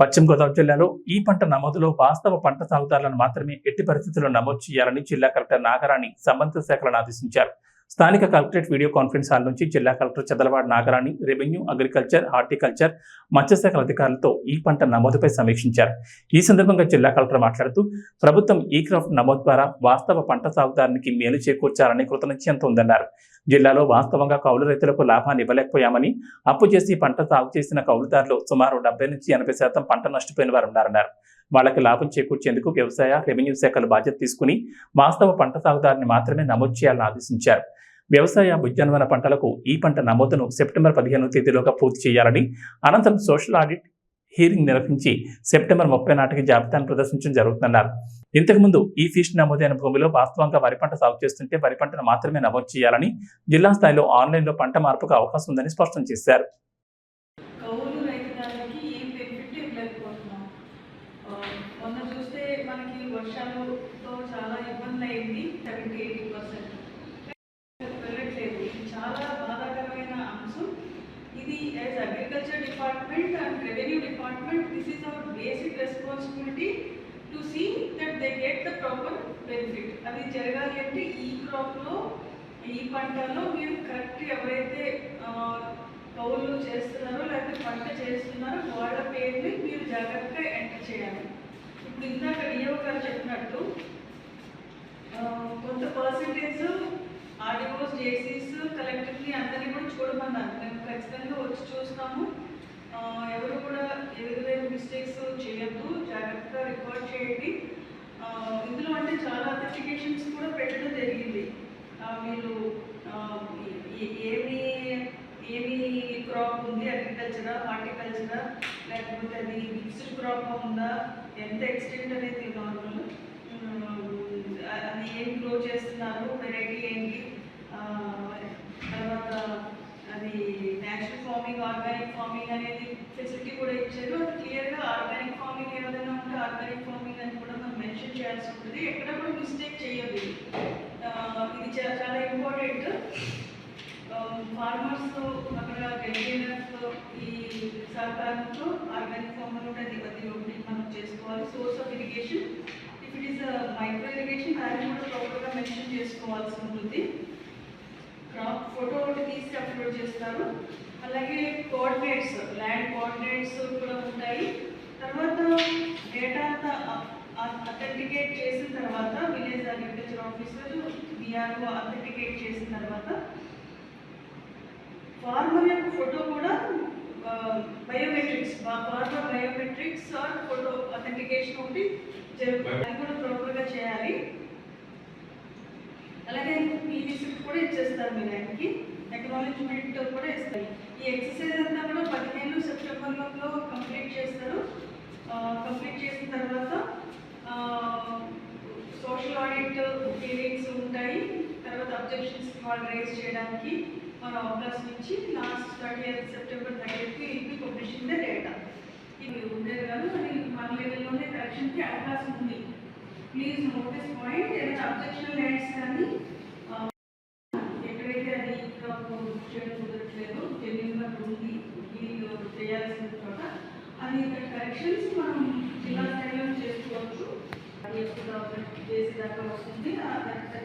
పశ్చిమ గోదావరి జిల్లాలో ఈ పంట నమోదులో వాస్తవ పంట సాగుదారులను మాత్రమే ఎట్టి పరిస్థితుల్లో నమోదు చేయాలని జిల్లా కలెక్టర్ నాగరాణి సంబంధిత శాఖలను ఆదేశించారు. స్థానిక కలెక్టరేట్ వీడియో కాన్ఫరెన్స్ హాల్ నుంచి జిల్లా collector Chadalavada Nagarani revenue agriculture horticulture మత్స్యశాఖల అధికారులతో ఈ పంట నమోదుపై సమీక్షించారు. ఈ సందర్భంగా జిల్లా కలెక్టర్ మాట్లాడుతూ ప్రభుత్వం ఈ క్రాఫ్ట్ నమోదు ద్వారా వాస్తవ పంట సాగుదారునికి మేలు చేకూర్చాలని కృతనిశ్చయంతో ఉందన్నారు. జిల్లాలో వాస్తవంగా కౌలు రైతులకు లాభాన్ని ఇవ్వలేకపోయామని అప్పు చేసి పంట సాగు చేసిన కౌలుదారులు సుమారు డెబ్బై నుంచి ఎనభై శాతం పంట నష్టపోయిన వారు ఉన్నారన్నారు వాళ్ళకి లాభం చేకూర్చేందుకు వ్యవసాయ రెవెన్యూ శాఖలు బాధ్యత తీసుకుని వాస్తవ పంట సాగుదారుని మాత్రమే నమోదు చేయాలని ఆదేశించారు. వ్యవసాయ ఉద్యానవన పంటలకు ఈ పంట నమోదును సెప్టెంబర్ పదిహేను తేదీలోగా పూర్తి చేయాలని అనంతరం సోషల్ ఆడిట్ హీరింగ్ నిర్వహించి సెప్టెంబర్ ముప్పై నాటికి జాబితాను ప్రదర్శించడం జరుగుతుందన్నారు. ఇంతకుముందు ఈ ఫీస్ట్ నమోదైన భూమిలో వాస్తవంగా వరి పంట సాగు చేస్తుంటే వరి పంటను మాత్రమే నమోదు చేయాలని జిల్లా స్థాయిలో ఆన్లైన్లో పంట మార్పుకు అవకాశం ఉందని స్పష్టం చేశారు. చాలా ఇది చాలా బాధాకరమైన అంశం. ఇది department and department department, this department this is responsibility basic responsibility to see that they get the proper benefit అది జరగాలి అంటే ఈ క్రాప్లో ఈ పంటలో మీరు కరెక్ట్ ఎవరైతే కౌలు చేస్తున్నారో లేకపోతే పంట చేస్తున్నారో వాళ్ళ పేరుని మీరు జాగ్రత్తగా ఎంటర్ చేయాలి. ఇప్పుడు ఇందాక డిఓ గారు చెప్పినట్టు కొంత పర్సంటేజ్ ఆర్డీఓస్ జేసీస్ కలెక్టర్ని అందరినీ కూడా చూడమన్నారు. మేము ఖచ్చితంగా వచ్చి చూస్తాము. ఎవరు కూడా ఏ విధమైన మిస్టేక్స్ చేయొద్దు. జాగ్రత్తగా రికార్డ్ చేయండి. ఇందులో అంటే చాలా అథెంటికేషన్స్ కూడా పెట్టడం జరిగింది. మీరు ఏమి ఏమి క్రాప్ ఉంది? అగ్రికల్చరా హార్టికల్చరా లేకపోతే అది మిక్స్డ్ క్రాప్ ఉందా? ఎంత ఎక్స్టెంట్ అనేది నార్మల్ అది ఏం గ్రో చేస్తున్నారు? వెరైటీ ఏంటి ఆ, తర్వాత అది న్యాచురల్ ఫార్మింగ్ ఆర్గానిక్ ఫార్మింగ్ అనేది ఫెసిలిటీ కూడా ఇచ్చారు. అది క్లియర్గా ఆర్గానిక్ ఫార్మింగ్ ఏదైనా ఉంటే ఆర్గానిక్ ఫార్మింగ్ అని కూడా మనం మెన్షన్ చేయాల్సి ఉంటుంది. ఎక్కడ కూడా మిస్టేక్ చేయదు ఇది చాలా ఇంపార్టెంట్ ఫార్మర్స్ అక్కడ గెలిచినతో ఈ సహకారంతో ఆర్గానిక్ ఫార్మర్ కూడా అది అది ఒకటి మనం చేసుకోవాలి. Source of irrigation if it is micro irrigation దాన్ని కూడా ప్రాపర్గా మెన్షన్ చేసుకోవాల్సి ఉంటుంది. క్రాప్ ఫోటో అప్లోడ్ చేస్తారు. అలాగే కోఆర్డినేట్స్ ల్యాండ్ కోఆర్డినేట్స్ కూడా ఉంటాయి. తర్వాత డేటా అంతా అథెంటికేట్ చేసిన తర్వాత village agriculture officer BRO authenticate చేసిన తర్వాత ఫార్మర్ యొక్క ఫోటో కూడా biometrics farmer biometrics or photo authentication ఒకటి జరుగుతుంది అది కూడా ప్రాపర్గా చేయాలి. అలాగే పీవీసీ కూడా ఇచ్చేస్తారు మీరు ఆయనకి అక్నాలెడ్జ్మెంట్ కూడా ఇస్తాయి. ఈ ఎక్సర్సైజ్ అంతా కూడా పదిహేను సెప్టెంబర్లో కంప్లీట్ చేస్తారు. కంప్లీట్ చేసిన తర్వాత సోషల్ ఆడిట్ హీరింగ్స్ ఉంటాయి. తర్వాత అబ్జెక్షన్స్ వాళ్ళు రేజ్ చేయడానికి మన అవకాశం ఇచ్చి లాస్ట్ థర్టీ ఎయిత్ సెప్టెంబర్ థర్టీకి ఇది పబ్లిషింగ్ ద డేటా ఇది ఉండేది కాదు అది మన లెవెల్లోనే కరెక్షన్కి అవకాశం ఉంది. ప్లీజ్ నోట్ దిస్ పాయింట్ ఏదైనా అబ్జెక్షన్ ల్యాండ్స్ కానీ ఆ, ఎక్కడైతే అది క్రాప్ చేయడం కుదరట్లేదు. జెన్యున్గా ఉంది ఇది చేయాల్సిన చోట. అది ఇక్కడ కరెక్షన్స్ మనం జిల్లా స్థాయిలో చేసుకోవచ్చు. ఎప్పుడు చేసేదాకా వస్తుంది ఆ థర్టీ